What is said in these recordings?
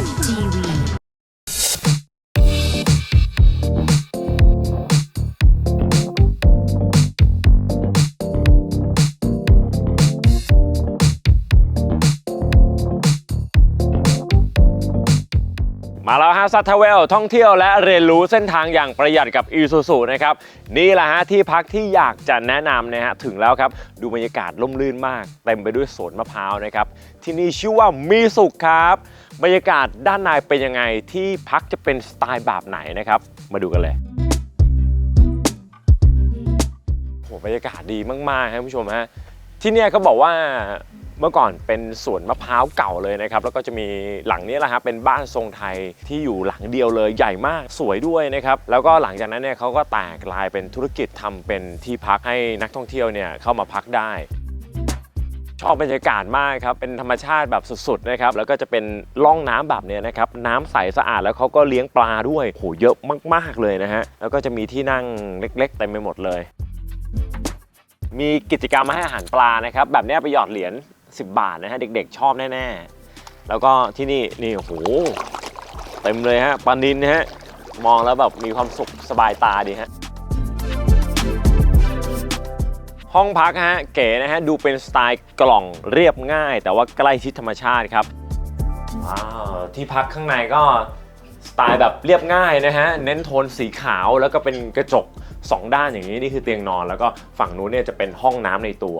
TV. มาแล้วฮะซัตเทเวลท่องเที่ยวและเรียนรู้เส้นทางอย่างประหยัดกับอีซูซูนะครับนี่แหละฮะที่พักที่อยากจะแนะนำนะฮะถึงแล้วครับ ดูบรรยากาศร่มรื่นมาก เต็มไปด้วยสวนมะพร้าวนะครับ ที่นี่ชื่อว่ามีสุขครับ บรรยากาศด้านในเป็นยังไงที่พักจะเป็นสไตล์แบบไหนนะครับ มาดูกันเลยโหบรรยากาศดีมากๆครับคุณผู้ชมฮะที่เนี่ยเขาบอกว่า เมื่อก่อนเป็นสวนมะพร้าวเก่าเลยนะครับแล้วก็จะมีหลังนี้แหละครับเป็นบ้านทรงไทยที่อยู่หลังเดียวเลยใหญ่มากสวยด้วยนะครับแล้วก็หลังจากนั้นเนี่ยเขาก็แตกลายเป็นธุรกิจทำเป็นที่พักให้นักท่องเที่ยวเนี่ยเข้ามาพักได้ชอบบรรยากาศมากครับ เป็นธรรมชาติแบบสุดๆนะครับ แล้วก็จะเป็นร่องน้ำแบบเนี้ยนะครับ น้ำใสสะอาดแล้วเขาก็เลี้ยงปลาด้วยโหเยอะมากๆเลยนะฮะ แล้วก็จะมีที่นั่งเล็กๆเต็มไปหมดเลย มีกิจกรรมมาให้อาหารปลานะครับ แบบนี้ไปหยอดเหรียญ 10 บาทนะฮะ เด็กๆ ชอบแน่ๆ แล้วก็ที่นี่ นี่โอ้โหเต็มเลยฮะปลานินนะฮะ มองแล้วแบบมีความสุขสบายตาดีฮะ ห้องพักฮะ เก๋นะฮะ ดูเป็นสไตล์กล่องเรียบง่าย แต่ว่าใกล้ชิดธรรมชาติครับว้าวที่พักข้างในก็ สไตล์แบบเรียบง่ายนะฮะ เน้นโทนสีขาวแล้วก็เป็นกระจก 2 ด้านอย่างนี้นี่คือเตียงนอน แล้วก็ฝั่งนู้นเนี่ยจะเป็นห้องน้ำในตัว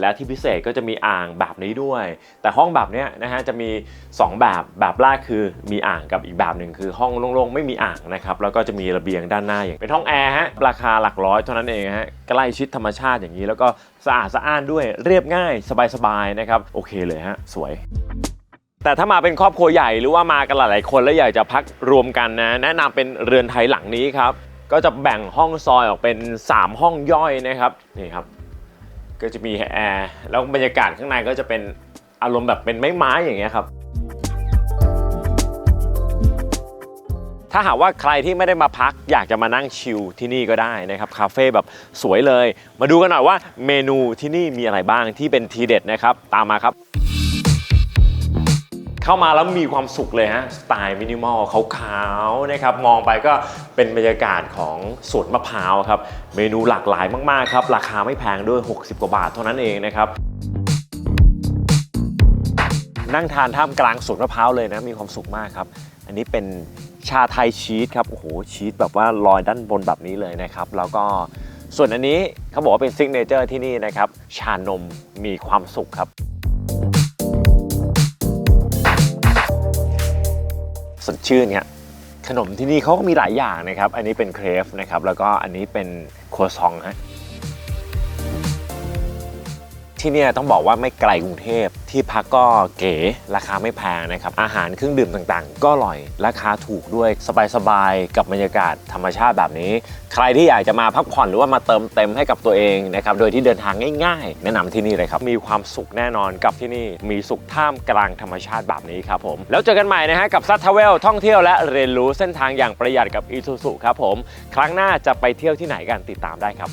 และที่พิเศษก็จะมีอ่างแบบนี้ด้วย แต่ห้องแบบเนี้ยนะฮะจะมี 2 แบบแบบแรกคือมีอ่างกับอีกแบบหนึ่งคือห้องโล่งๆไม่มีอ่างนะครับแล้วก็จะมีระเบียงด้านหน้าอย่างเป็นห้องแอร์ฮะราคาหลักร้อยเท่านั้นเองฮะใกล้ชิดธรรมชาติอย่างนี้ แล้วก็สะอาดสะอ้านด้วยเรียบง่ายสบายๆนะครับโอเคเลยฮะสวย แต่ถ้ามาเป็นครอบครัวใหญ่หรือว่ามากันหลายๆคนแล้วอยากจะพักรวมกันนะ แนะนำเป็นเรือนไทยหลังนี้ครับ ก็จะแบ่งห้องซอยออกเป็น 3 ห้องย่อยนะครับนี่ครับ ก็จะมีแอร์แล้วบรรยากาศข้างในก็จะเป็นอารมณ์แบบเป็นไม้ๆอย่างเงี้ยครับ ถ้าหากว่าใครที่ไม่ได้มาพักอยากจะมานั่งชิลที่นี่ก็ได้นะครับคาเฟ่แบบสวยเลย มาดูกันหน่อยว่าเมนูที่นี่มีอะไรบ้างที่เป็นทีเด็ดนะครับ ตามมาครับ เข้ามาแล้วมีความสุขเลยฮะ สไตล์มินิมอลขาวๆนะครับ มองไปก็เป็นบรรยากาศของสวนมะพร้าวครับ เมนูหลากหลายมากๆครับ ราคาไม่แพงด้วย 60 กว่าบาทเท่านั้นเองนะครับ นั่งทานท่ามกลางสวนมะพร้าวเลยนะ มีความสุขมากครับ อันนี้เป็นชาไทยชีสครับ โอ้โห ชีสแบบว่าลอยด้านบนแบบนี้เลยนะครับ แล้วก็ส่วนอันนี้เขาบอกว่าเป็นซิกเนเจอร์ที่นี่นะครับ ชานมมีความสุขครับ สดชื่นเนี่ยขนมที่นี่เขาก็มีหลายอย่างนะครับ อันนี้เป็นเครฟนะครับ แล้วก็อันนี้เป็นครัวซองฮะ ที่เนี่ยต้องบอกว่าไม่ไกลกรุงเทพ ที่พักก็เก๋ราคาไม่แพงนะครับ อาหารเครื่องดื่มต่างๆ ก็อร่อย ราคาถูกด้วยสบายๆ กับบรรยากาศธรรมชาติแบบนี้ ใครที่อยากจะมาพักผ่อนหรือว่ามาเติมเต็มให้กับตัวเองนะครับโดยที่เดินทางง่ายๆ แนะนำที่นี่เลยครับ มีความสุขแน่นอนกับที่นี่มีสุขท่ามกลางธรรมชาติแบบนี้ครับผมแล้วเจอกันใหม่นะฮะกับซัตทเวลท่องเที่ยวและเรียนรู้เส้นทางอย่างประหยัดกับอีซูซูครับผม ครั้งหน้าจะไปเที่ยวที่ไหนกันติดตามได้ครับ